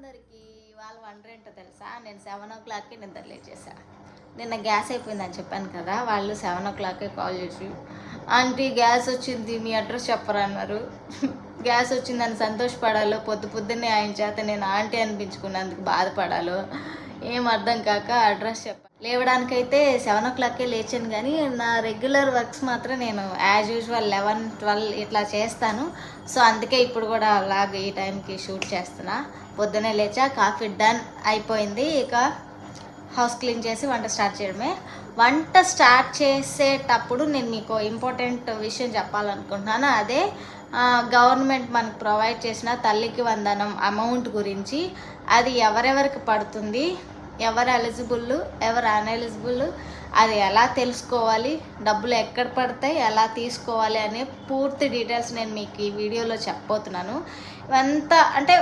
అందరికీ వాళ్ళ వండర్ ఏంటో తెలుసా? నేను సెవెన్ ఓ క్లాక్కి నిద్ర లేచేసా. నిన్న గ్యాస్ అయిపోయిందని చెప్పాను కదా వాళ్ళు సెవెన్ ఓ క్లాక్కి కాల్ చేసి ఆంటీ గ్యాస్ వచ్చింది మీ అడ్రస్ చెప్పరా అన్నారు. గ్యాస్ వచ్చిందని సంతోషపడాలో పొద్దు పొద్దున్నే ఆయన చేత నేను ఆంటీ అనిపించుకున్నందుకు బాధపడాలో ఏం అర్థం కాక అడ్రస్ చెప్ప లేవడానికైతే సెవెన్ ఓ క్లాక్కే లేచాను కానీ నా రెగ్యులర్ వర్క్స్ మాత్రం నేను యాజ్ యూజువల్ లెవెన్ ట్వెల్వ్ ఇట్లా చేస్తాను. సో అందుకే ఇప్పుడు కూడా అలాగ ఈ టైంకి షూట్ చేస్తున్నా. పొద్దునే లేచా కాఫీ డన్ అయిపోయింది. ఇక హౌస్ క్లీన్ చేసి వంట స్టార్ట్ చేయడమే. వంట స్టార్ట్ చేసేటప్పుడు నేను మీకు ఇంపార్టెంట్ విషయం చెప్పాలనుకుంటున్నాను. అదే గవర్నమెంట్ మనకు ప్రొవైడ్ చేసిన తల్లికి వందనం అమౌంట్ గురించి. అది ఎవరెవరికి పడుతుంది? ఎవరు ఎలిజిబుల్ ఎవరు అన్ఎలిజిబుల్ అది ఎలా తెలుసుకోవాలి డబ్బులు ఎక్కడ పడతాయి ఎలా తీసుకోవాలి అనే పూర్తి డీటెయిల్స్ నేను మీకు ఈ వీడియోలో చెప్పబోతున్నాను. ఎంత అంటే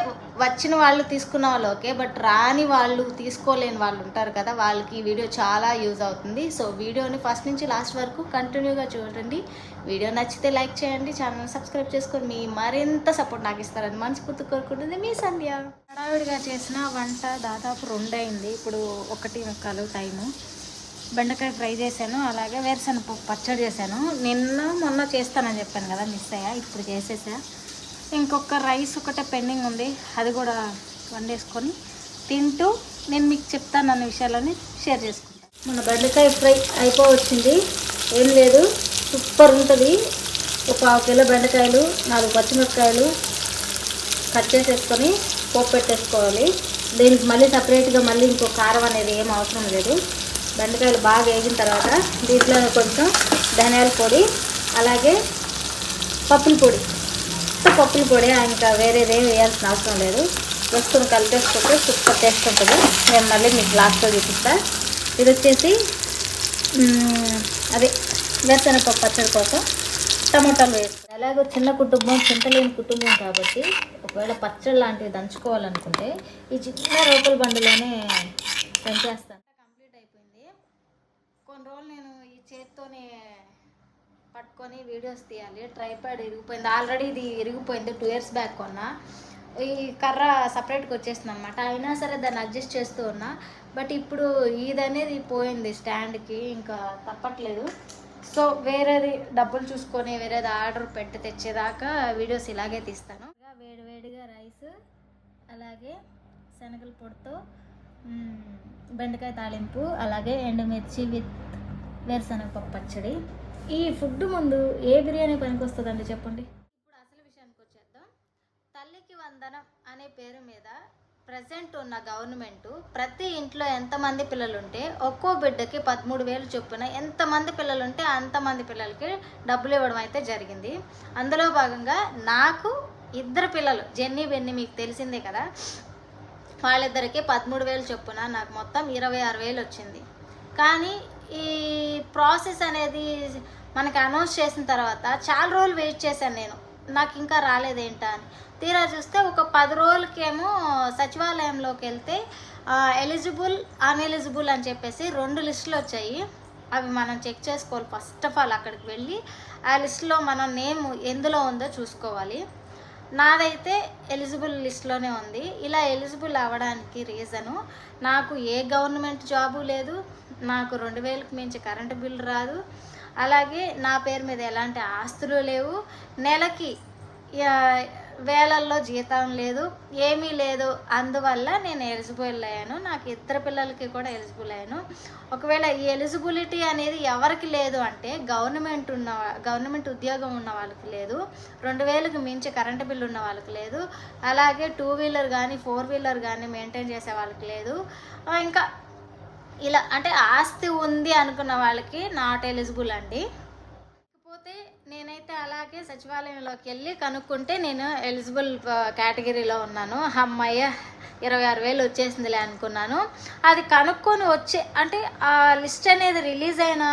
వచ్చిన వాళ్ళు తీసుకున్న వాళ్ళు ఓకే బట్ రాని వాళ్ళు తీసుకోలేని వాళ్ళు ఉంటారు కదా వాళ్ళకి ఈ వీడియో చాలా యూజ్ అవుతుంది. సో వీడియోని ఫస్ట్ నుంచి లాస్ట్ వరకు కంటిన్యూగా చూడండి. వీడియో నచ్చితే లైక్ చేయండి ఛానల్ సబ్స్క్రైబ్ చేసుకొని మీ మరింత సపోర్ట్ నాకు ఇస్తారని మనస్ఫూర్తి కోరుకుంటుంది మీ సంధ్య. హడావిడిగా చేసిన వంట దాదాపు రెండైంది. ఇప్పుడు ఒకటి ఒక్కలు టైము బెండకాయ ఫ్రై చేశాను అలాగే వేరుశనగపప్పు పచ్చడి చేశాను. నిన్న మొన్న చేస్తానని చెప్పాను కదా మిస్ అయ్యా ఇప్పుడు చేసేసా. ఇంకొక రైస్ ఒకటే పెండింగ్ ఉంది అది కూడా వండేసుకొని తింటూ నేను మీకు చెప్తాను అన్న విషయాలని షేర్ చేసుకుంటాను మన బెండకాయ ఫ్రై అయిపోవచ్చింది ఏం లేదు సూపర్ ఉంటుంది. ఒక పావు కిలో బెండకాయలు నాలుగు పచ్చిమిరపకాయలు కట్ చేసేసుకొని పోపు పెట్టేసుకోవాలి. దీనికి మళ్ళీ సపరేట్గా మళ్ళీ ఇంకో కారం అనేది ఏం అవసరం లేదు. బెండకాయలు బాగా వేగిన తర్వాత దీంట్లో కొంచెం ధనియాల పొడి అలాగే పప్పుల పొడి. పప్పుల పొడి ఇంకా వేరేది వేయాల్సిన అవసరం లేదు. వస్తువులు కలిపేసుకుంటే సూపర్ టేస్ట్ ఉంటుంది. నేను మళ్ళీ మీకు లాస్ట్లో చూపిస్తా. ఇది వచ్చేసి అదే వేరుశనగపప్పు పచ్చడి కోసం టమాటాలు వేస్తాను ఎలాగో చిన్న కుటుంబం చింతలేని కుటుంబం కాబట్టి ఒకవేళ పచ్చడి లాంటివి దంచుకోవాలనుకుంటే ఈ చిన్న రోకల బండిలోనే పెంచేస్తాను కంప్లీట్ అయిపోయింది కొన్ని రోజులు నేను ఈ చేత్తోనే పట్టుకొని వీడియోస్ తీయాలి. ట్రైపాడ్ ఇరిగిపోయింది. ఆల్రెడీ ఇది ఇరిగిపోయింది టూ ఇయర్స్ బ్యాక్ కొన్నా. ఈ కర్ర సపరేట్గా వచ్చేసింది అనమాట అయినా సరే దాన్ని అడ్జస్ట్ చేస్తూ ఉన్నా. బట్ ఇప్పుడు ఇది అనేది పోయింది స్టాండ్కి ఇంకా తప్పట్లేదు. సో వేరేది డబ్బులు చూసుకొని వేరేది ఆర్డర్ పెట్టి తెచ్చేదాకా వీడియోస్ ఇలాగే తీస్తాను. వేడివేడిగా రైస్ అలాగే శనగల పొడితో బెండకాయ తాలింపు అలాగే ఎండుమిర్చి విత్ వేరుశనగపప్పు పచ్చడి. ఈ ఫుడ్ ముందు ఏ బిర్యానీ పనికి వస్తుందండి చెప్పండి? ఇప్పుడు అసలు విషయానికి వచ్చేద్దాం. తల్లికి వందనం అనే పేరు మీద ప్రజెంట్ ఉన్న గవర్నమెంట్ ప్రతి ఇంట్లో ఎంతమంది పిల్లలు ఉంటే ఒక్కో బిడ్డకి పదమూడు వేలు చొప్పున ఎంతమంది పిల్లలుంటే అంతమంది పిల్లలకి డబ్బులు ఇవ్వడం అయితే జరిగింది. అందులో భాగంగా నాకు ఇద్దరు పిల్లలు జెన్నీ బెన్ని మీకు తెలిసిందే కదా. వాళ్ళిద్దరికి పదమూడు వేలు చొప్పున నాకు మొత్తం ఇరవై ఆరు వేలు వచ్చింది. కానీ ఈ ప్రాసెస్ అనేది మనకి అనౌన్స్ చేసిన తర్వాత చాలా రోజులు వెయిట్ చేశాను నేను. నాకు ఇంకా రాలేదేంటా అని. తీరా చూస్తే ఒక పది రోజులకేమో సచివాలయంలోకి వెళ్తే ఎలిజిబుల్ అన్ఎలిజిబుల్ అని చెప్పేసి రెండు లిస్టులు వచ్చాయి. అవి మనం చెక్ చేసుకోవాలి. ఫస్ట్ ఆఫ్ ఆల్ అక్కడికి వెళ్ళి ఆ లిస్టులో మనం నేమ్ ఎందులో ఉందో చూసుకోవాలి. నాదైతే ఎలిజిబుల్ లిస్ట్లోనే ఉంది. ఇలా ఎలిజిబుల్ అవ్వడానికి రీజను నాకు ఏ గవర్నమెంట్ జాబు లేదు నాకు రెండు వేలకు మించి కరెంటు బిల్ రాదు అలాగే నా పేరు మీద ఎలాంటి ఆస్తులు లేవు నెలకి వేలల్లో జీతం లేదు ఏమీ లేదు. అందువల్ల నేను ఎలిజిబుల్ అయ్యాను. నాకు ఇద్దరు పిల్లలకి కూడా ఎలిజిబుల్ అయ్యాను. ఒకవేళ ఈ ఎలిజిబిలిటీ అనేది ఎవరికి లేదు అంటే గవర్నమెంట్ ఉన్న గవర్నమెంట్ ఉద్యోగం ఉన్న వాళ్ళకి లేదు. రెండు వేలకు మించి కరెంటు బిల్లు ఉన్న వాళ్ళకి లేదు. అలాగే టూ వీలర్ కానీ ఫోర్ వీలర్ కానీ మెయింటైన్ చేసే వాళ్ళకి లేదు. ఇంకా ఇలా అంటే ఆస్తి ఉంది అనుకున్న వాళ్ళకి నాట్ ఎలిజిబుల్ అండి. కాకపోతే నేనైతే అలాగే సచివాలయంలోకి వెళ్ళి కనుక్కుంటే నేను ఎలిజిబుల్ కేటగిరీలో ఉన్నాను. అమ్మాయి ఇరవై ఆరు వేలు వచ్చేసిందిలే అనుకున్నాను. అది కనుక్కొని వచ్చే అంటే ఆ లిస్ట్ అనేది రిలీజ్ అయిన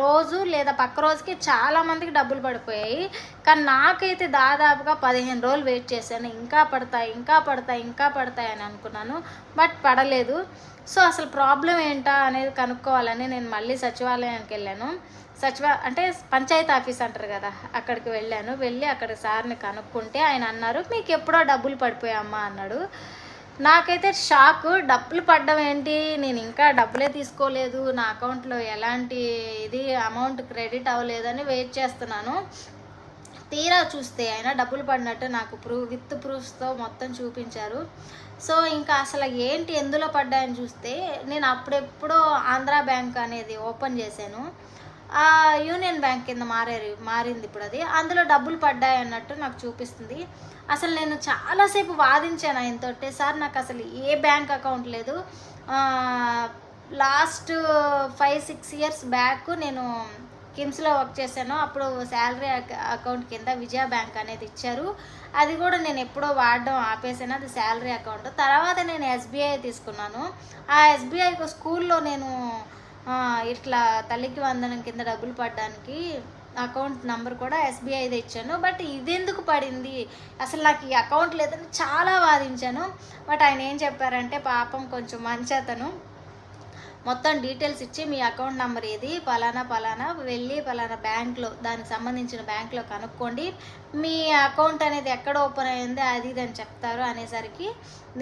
రోజు లేదా పక్క రోజుకి చాలామందికి డబ్బులు పడిపోయాయి. కానీ నాకైతే దాదాపుగా పదిహేను రోజులు వెయిట్ చేశాను. ఇంకా పడతాయి ఇంకా పడతాయి ఇంకా పడతాయి అని అనుకున్నాను. బట్ పడలేదు. సో అసలు ప్రాబ్లం ఏంటా అనేది కనుక్కోవాలని నేను మళ్ళీ సచివాలయానికి వెళ్ళాను. సచివ అంటే పంచాయతీ ఆఫీస్ అంటారు కదా అక్కడికి వెళ్ళాను. వెళ్ళి అక్కడ సార్ని కనుక్కుంటే ఆయన అన్నారు మీకు ఎప్పుడో డబ్బులు పడిపోయామ్మా అన్నాడు. నాకైతే షాక్. డబ్బులు పడ్డం ఏంటి? నేను ఇంకా డబ్బులే తీసుకోలేదు. నా అకౌంట్లో ఎలాంటి ఇది అమౌంట్ క్రెడిట్ అవ్వలేదని వెయిట్ చేస్తున్నాను. తీరా చూస్తే అయినా డబ్బులు పడినట్టు నాకు ప్రూఫ్ విత్ ప్రూఫ్స్తో మొత్తం చూపించారు. సో ఇంకా అసలు ఏంటి ఎందులో పడ్డాయని చూస్తే నేను అప్పుడెప్పుడో ఆంధ్రా బ్యాంక్ అనేది ఓపెన్ చేశాను. యూనియన్ బ్యాంక్ కింద మారారు మారింది ఇప్పుడు అది. అందులో డబ్బులు పడ్డాయి అన్నట్టు నాకు చూపిస్తుంది. అసలు నేను చాలాసేపు వాదించాను ఆయనతోటి. సార్ నాకు అసలు ఏ బ్యాంక్ అకౌంట్ లేదు. Last five six years back నేను కిమ్స్లో వర్క్ చేశాను. అప్పుడు శాలరీ అకౌంట్ కింద విజయ బ్యాంక్ అనేది ఇచ్చారు. అది కూడా నేను ఎప్పుడో వాడడం ఆపేసాను అది శాలరీ అకౌంట్. తర్వాత నేను ఎస్బీఐ తీసుకున్నాను. ఆ ఎస్బీఐ స్కూల్లో నేను ఇట్లా తల్లికి వందనం కింద డబ్బులు పడడానికి అకౌంట్ నంబర్ కూడా ఎస్బీఐది ఇచ్చాను. బట్ ఇదెందుకు పడింది? అసలు నాకు ఈ అకౌంట్ లేదని చాలా వాదించాను. బట్ ఆయన ఏం చెప్పారంటే పాపం కొంచెం మంచి అతను మొత్తం డీటెయిల్స్ ఇచ్చి మీ అకౌంట్ నెంబర్ ఏది? పలానా పలానా వెళ్ళి పలానా బ్యాంక్లో దానికి సంబంధించిన బ్యాంక్లో కనుక్కోండి. మీ అకౌంట్ అనేది ఎక్కడ ఓపెన్ అయింది అది ఇది అని చెప్తారు అనేసరికి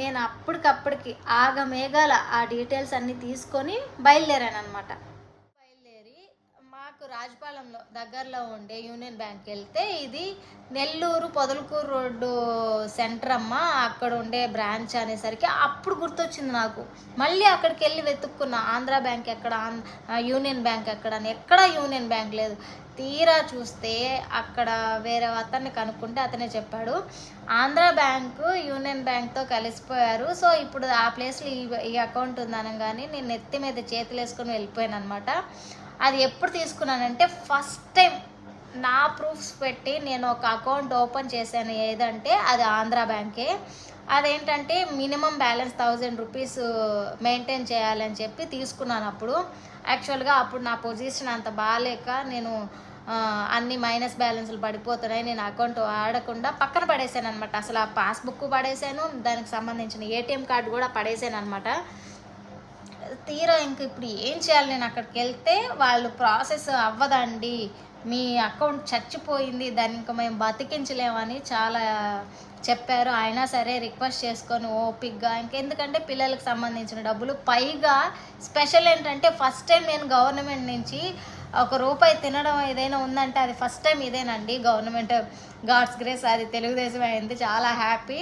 నేను అప్పటికప్పటికి ఆగమేఘాల ఆ డీటెయిల్స్ అన్నీ తీసుకొని బయలుదేరాను అనమాట మాకు రాజపాలెంలో దగ్గరలో ఉండే యూనియన్ బ్యాంక్ వెళ్తే ఇది నెల్లూరు పొదలకూరు రోడ్డు సెంటర్ అమ్మ అక్కడ ఉండే బ్రాంచ్ అనేసరికి అప్పుడు గుర్తొచ్చింది నాకు. మళ్ళీ అక్కడికి వెళ్ళి వెతుక్కున్నా ఆంధ్ర బ్యాంక్ ఎక్కడ యూనియన్ బ్యాంక్ ఎక్కడ అని ఎక్కడ యూనియన్ బ్యాంక్ లేదు. తీరా చూస్తే అక్కడ వేరే అతన్ని కనుక్కుంటే అతనే చెప్పాడు ఆంధ్ర బ్యాంకు యూనియన్ బ్యాంక్తో కలిసిపోయారు. సో ఇప్పుడు ఆ ప్లేస్లో ఈ ఈ అకౌంట్ ఉందనగానే నేను నెత్తి మీద చేతులు వేసుకొని వెళ్ళిపోయాను అనమాట అది ఎప్పుడు తీసుకున్నానంటే ఫస్ట్ టైం నా ప్రూఫ్స్ పెట్టి నేను ఒక అకౌంట్ ఓపెన్ చేశాను ఏదంటే అది ఆంధ్ర బ్యాంకే. అదేంటంటే minimum balance thousand rupees maintain చేయాలని చెప్పి తీసుకున్నాను అప్పుడు. యాక్చువల్గా అప్పుడు నా పొజిషన్ అంత బాగాలేక నేను అన్ని మైనస్ బ్యాలెన్స్లు పడిపోతున్నాయి. నేను అకౌంట్ ఆడకుండా పక్కన పడేసాను అనమాట అసలు ఆ పాస్బుక్ పడేసాను దానికి సంబంధించిన ఏటీఎం కార్డు కూడా పడేసాను అనమాట తీరా ఇంక ఇప్పుడు ఏం చేయాలి? నేను అక్కడికి వెళ్తే వాళ్ళు ప్రాసెస్ అవ్వదండి. మీ అకౌంట్ చచ్చిపోయింది. దాన్ని ఇంకా మేము బతికించలేమని చాలా చెప్పారు. అయినా సరే రిక్వెస్ట్ చేసుకొని ఓపిక్గా ఇంకెందుకంటే పిల్లలకు సంబంధించిన డబ్బులు. పైగా స్పెషల్ ఏంటంటే ఫస్ట్ టైం నేను గవర్నమెంట్ నుంచి ఒక రూపాయి తినడం ఏదైనా ఉందంటే అది ఫస్ట్ టైం ఇదేనండి. గవర్నమెంట్ గాడ్స్ గ్రేస్ అది తెలుగుదేశం అయింది. చాలా హ్యాపీ.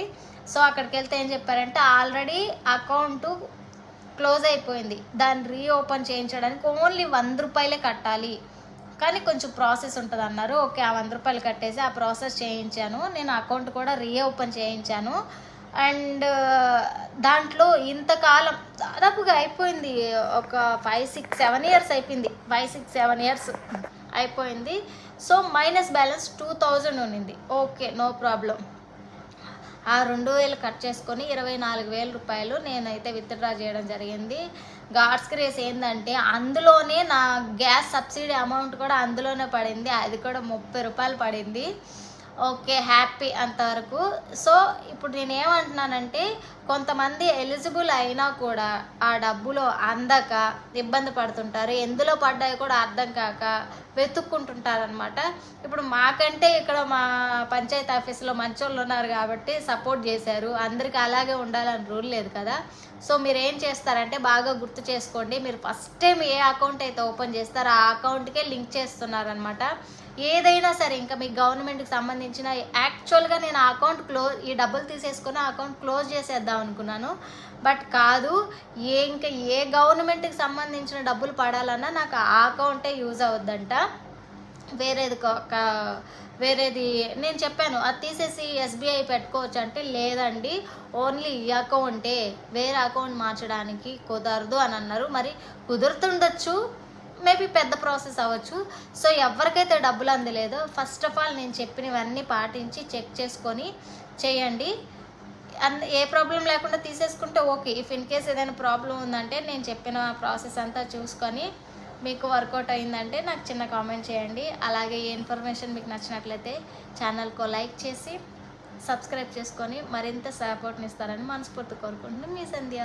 సో అక్కడికి వెళ్తే ఏం చెప్పారంటే ఆల్రెడీ అకౌంటు క్లోజ్ అయిపోయింది. దాన్ని రీఓపెన్ చేయించడానికి ఓన్లీ వంద రూపాయలే కట్టాలి. కానీ కొంచెం ప్రాసెస్ ఉంటుంది అన్నారు. ఓకే ఆ వంద రూపాయలు కట్టేసి ఆ ప్రాసెస్ చేయించాను. నేను అకౌంట్ కూడా రీఓపెన్ చేయించాను. అండ్ దాంట్లో ఇంతకాలం దాదాపుగా అయిపోయింది. ఒక ఫైవ్ సిక్స్ సెవెన్ ఇయర్స్ అయిపోయింది. ఫైవ్ సిక్స్ సెవెన్ ఇయర్స్ అయిపోయింది. So minus balance two thousand ఉన్నింది. ఓకే నో ప్రాబ్లం ఆ రెండు వేలు కట్ చేసుకొని ఇరవై నాలుగు వేల రూపాయలు నేనైతే విత్డ్రా చేయడం జరిగింది. గాడ్స్ క్రేస్ ఏంటంటే అందులోనే నా గ్యాస్ సబ్సిడీ అమౌంట్ కూడా అందులోనే పడింది. అది కూడా ముప్పై రూపాయలు పడింది. ఓకే హ్యాపీ అంతవరకు. సో ఇప్పుడు నేను ఏమంటున్నానంటే కొంతమంది ఎలిజిబుల్ అయినా కూడా ఆ డబ్బులో అందక ఇబ్బంది పడుతుంటారు. ఎందులో పడ్డాయి కూడా అర్థం కాక వెతుక్కుంటుంటారు అనమాట ఇప్పుడు మాకంటే ఇక్కడ మా పంచాయతీ ఆఫీస్లో మంచోళ్ళు ఉన్నారు కాబట్టి సపోర్ట్ చేశారు. అందరికీ అలాగే ఉండాలని రూల్ లేదు కదా. సో మీరు ఏం చేస్తారంటే బాగా గుర్తు చేసుకోండి. మీరు ఫస్ట్ టైం ఏ అకౌంట్ అయితే ఓపెన్ చేస్తారో ఆ అకౌంట్కే లింక్ చేస్తున్నారనమాట ఏదైనా సరే ఇంకా మీ గవర్నమెంట్కి సంబంధించిన యాక్చువల్గా నేను ఆ అకౌంట్ క్లోజ్ ఈ డబ్బులు తీసేసుకొని ఆ అకౌంట్ క్లోజ్ చేసేద్దాం అనుకున్నాను. బట్ కాదు ఏ ఇంకా ఏ గవర్నమెంట్కి సంబంధించిన డబ్బులు పడాలన్నా నాకు ఆ అకౌంటే యూజ్ అవుద్దంట. వేరేది వేరేది నేను చెప్పాను అది తీసేసి ఎస్బీఐ పెట్టుకోవచ్చు అంటే లేదండి ఓన్లీ ఈ అకౌంటే వేరే అకౌంట్ మార్చడానికి కుదరదు అని అన్నారు. మరి కుదురుతుండొచ్చు మేబీ పెద్ద ప్రాసెస్ అవ్వచ్చు. సో ఎవరికైతే డబ్బులు అందలేదో ఫస్ట్ ఆఫ్ ఆల్ నేను చెప్పినవన్నీ పాటించి చెక్ చేసుకొని చేయండి. అండ్ ఏ ప్రాబ్లం లేకుండా తీసేసుకుంటే ఓకే. ఇఫ్ ఇన్ కేస్ ఏదైనా ప్రాబ్లం ఉందంటే నేను చెప్పిన ప్రాసెస్ అంతా చూసుకొని మీకు వర్కౌట్ అయిందంటే నాకు చిన్న కామెంట్ చేయండి. అలాగే ఈ ఇన్ఫర్మేషన్ మీకు నచ్చినట్లయితే ఛానల్కో లైక్ చేసి సబ్స్క్రైబ్ చేసుకొని మరింత సపోర్ట్ని ఇస్తారని మనస్ఫూర్తి కోరుకుంటున్నాను మీ సంధ్య.